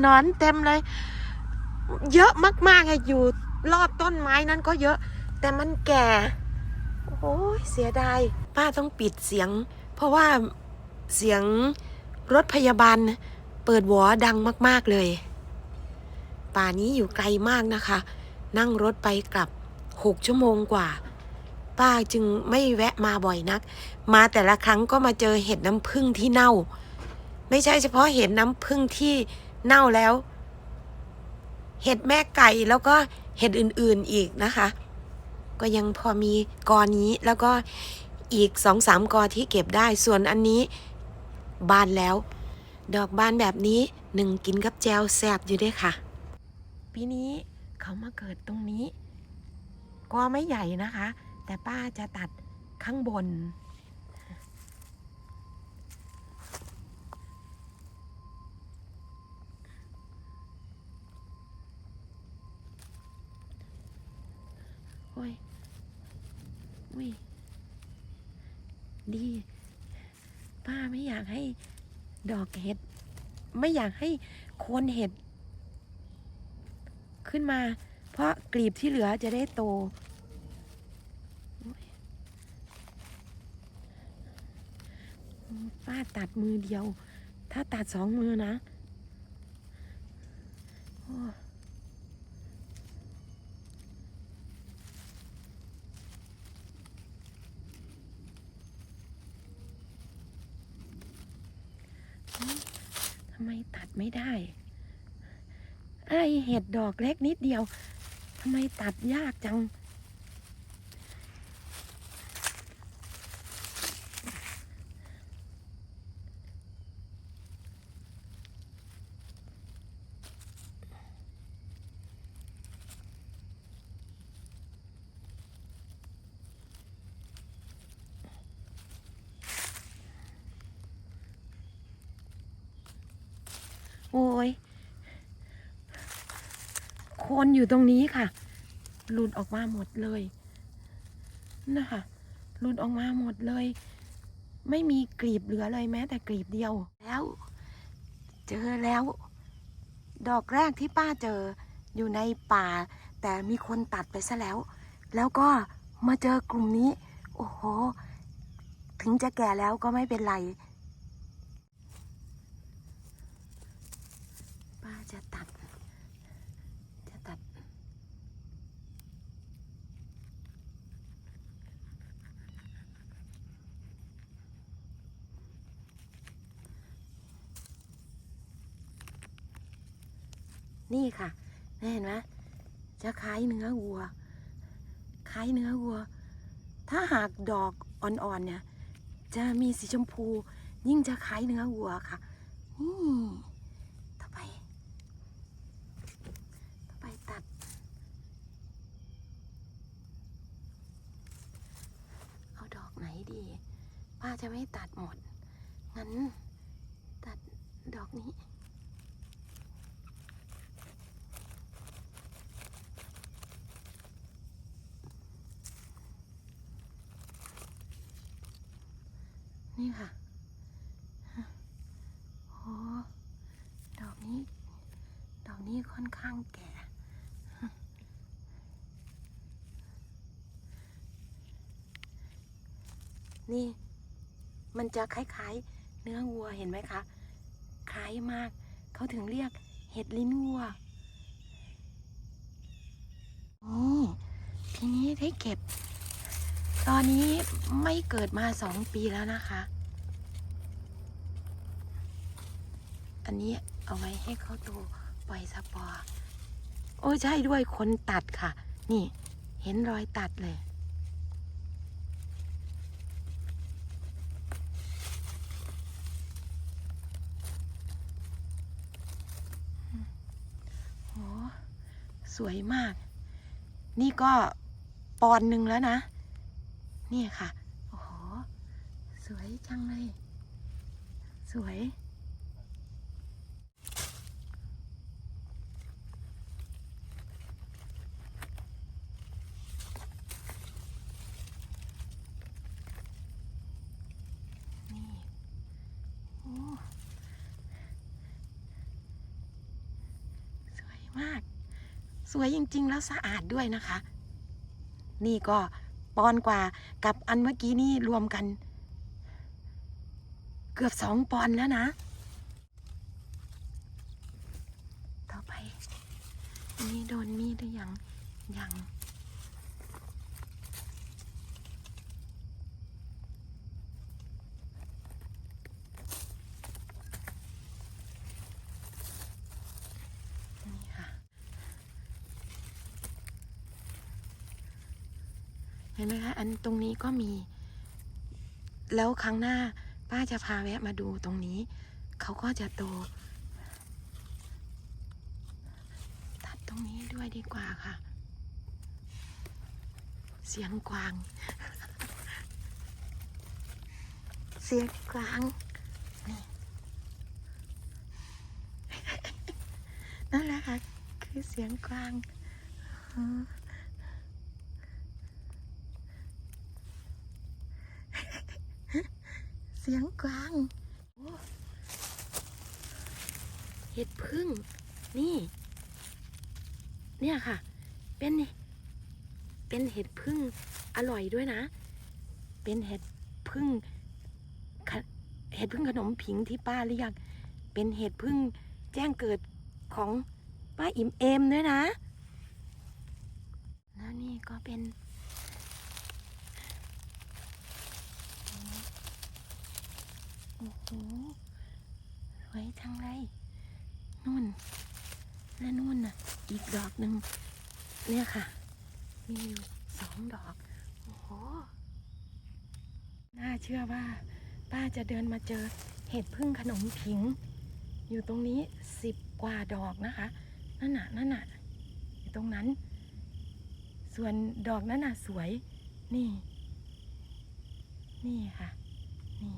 หนอนเต็มเลย เยอะมากๆอะอยู่รอบต้นไม้นั้นก็เยอะ แต่มันแก่ โอ้ยเสียดาย ป้าต้องปิดเสียง เพราะว่าเสียงรถพยาบาลเปิดหวอดังมาก ๆเลย ป่านี้อยู่ไกลมากนะคะ นั่งรถไปกลับหกชั่วโมงกว่า ป้าจึงไม่แวะมาบ่อยนัก มาแต่ละครั้งก็มาเจอเห็ดน้ำผึ้งที่เน่า ไม่ใช่เฉพาะเห็ดน้ำผึ้งที่เน่าแล้ว เห็ดแม่ไก่แล้วก็เห็ดอื่นๆอีกนะคะ ก็ยังพอมีกอนี้แล้วก็อีกสองสามกอที่เก็บได้ส่วนอันนี้บานแล้ว ดอกบานแบบนี้หนึ่งกินกับแจวแซบอยู่ด้วยค่ะ ปีนี้เขามาเกิดตรงนี้ก็ไม่ใหญ่นะคะ แต่ป้าจะตัดข้างบน อุ้ย ดี ป้าไม่อยากให้ดอกเห็ด ไม่อยากให้โคนเห็ด ขึ้นมา เพราะกลีบที่เหลือจะได้โตป้าตัดมือเดียว ถ้าตัดสองมือนะ โอ้ ทำไมตัดไม่ได้ไอเห็ดดอกเล็กนิดเดียวทำไมตัดยากจัง โอ้ยโคนอยู่ตรงนี้ค่ะ หลุดออกมาหมดเลยนะคะหลุดออกมาหมดเลย ไม่มีกลีบเหลือเลยแม้ แต่กลีบเดียว แล้ว เจอแล้ว ดอกแรกที่ป้าเจออยู่ในป่า แต่มีคนตัดไปซะแล้ว แล้วก็มาเจอกลุ่มนี้ โอ้โห ถึงจะแก่แล้วก็ไม่เป็นไร ป้าจะตัด จะตัด นี่ค่ะเห็นไหมจะคล้ายเนื้อวัว คล้ายเนื้อวัว ถ้าหากดอกอ่อนๆเนี่ย จะมีสีชมพู ยิ่งจะคล้ายเนื้อวัวค่ะ นี่ต่อไป ต่อไปตัด เอาดอกไหนดี ป้าจะไม่ตัดหมด งั้น ตัดดอกนี้ นี่ค่ะโอ้ดอกนี้ ดอกนี้ค่อนข้างแก่นี่ มันจะคล้ายๆ เนื้อวัวเห็นไหมคะ คล้ายมาก เขาถึงเรียกเห็ดลิ้นวัว นี่ ทีนี้ได้เก็บ ตอนนี้ไม่เกิดมาสองปีแล้วนะคะ อันนี้เอาไว้ให้เขาโตปล่อยสปอร์โอ้ใช่ด้วยคนตัดค่ะ นี่ เห็นรอยตัดเลยโหสวยมาก นี่ก็ปอนหนึ่งแล้วนะ นี่ค่ะ โอ้โห สวยจังเลย สวย นี่ โอ้ มาก สวยจริง ๆ แล้วสะอาดด้วยนะคะ นี่ก็ปอนกว่ากับอันเมื่อกี้นี่รวมกัน เกือบสองปอนแล้วนะ ต่อไป นี่โดนมีดหรือยังยัง เห็นไหมคะ อันตรงนี้ก็มี แล้วครั้งหน้าป้าจะพาแวะมาดูตรงนี้ เขาก็จะโต ตัดตรงนี้ด้วยดีกว่าค่ะ เสียงกวาง เสียงกวางนี่นั่นแหละค่ะ คือเสียงกวางอ๋อ เสียงกวางเห็ดพึ่ง นี่ เนี่ยค่ะ เป็นเป็นเห็ดพึ่งอร่อยด้วยนะ เป็นเห็ดพึ่งเห็ดพึ่งขนมผิงที่ป้าเรียก เป็นเห็ดพึ่งแจ้งเกิดของป้าอิ่มเอมด้วยนะ แล้วนี่ก็เป็น โอ้โหสวยจังเลยนู่น และนู่นน่ะ อีกดอกหนึ่งเนี่ยค่ะ มีอยู่สองดอก โอ้โห น่าเชื่อว่า ป้าจะเดินมาเจอเห็ดพึ่งขนมผิง อยู่ตรงนี้สิบกว่าดอกนะคะ นั่นน่ะนั่นน่ะอยู่ตรงนั้น ส่วนดอกนั้นน่ะสวย นี่ นี่ค่ะ นี่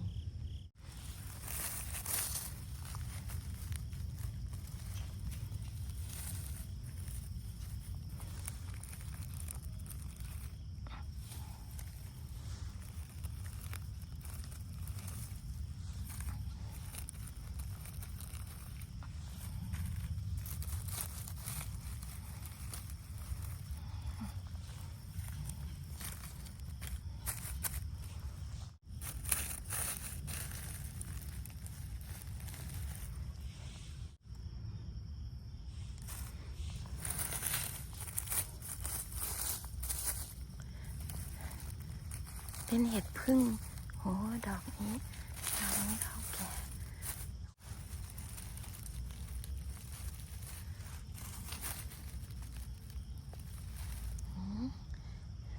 เป็นเห็ดพึ่งโหดอกนี้ดอกนี้เขาแก่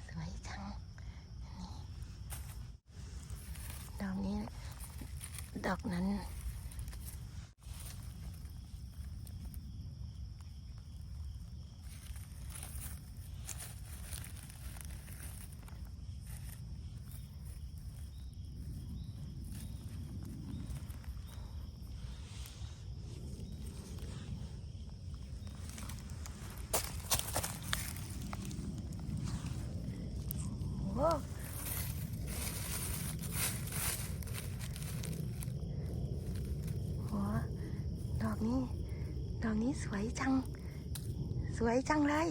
สวยจังนี่ดอกนี้ ดอกนั้น โอ้โหดอกนี้ ดอกนี้สวยจัง สวยจังเลย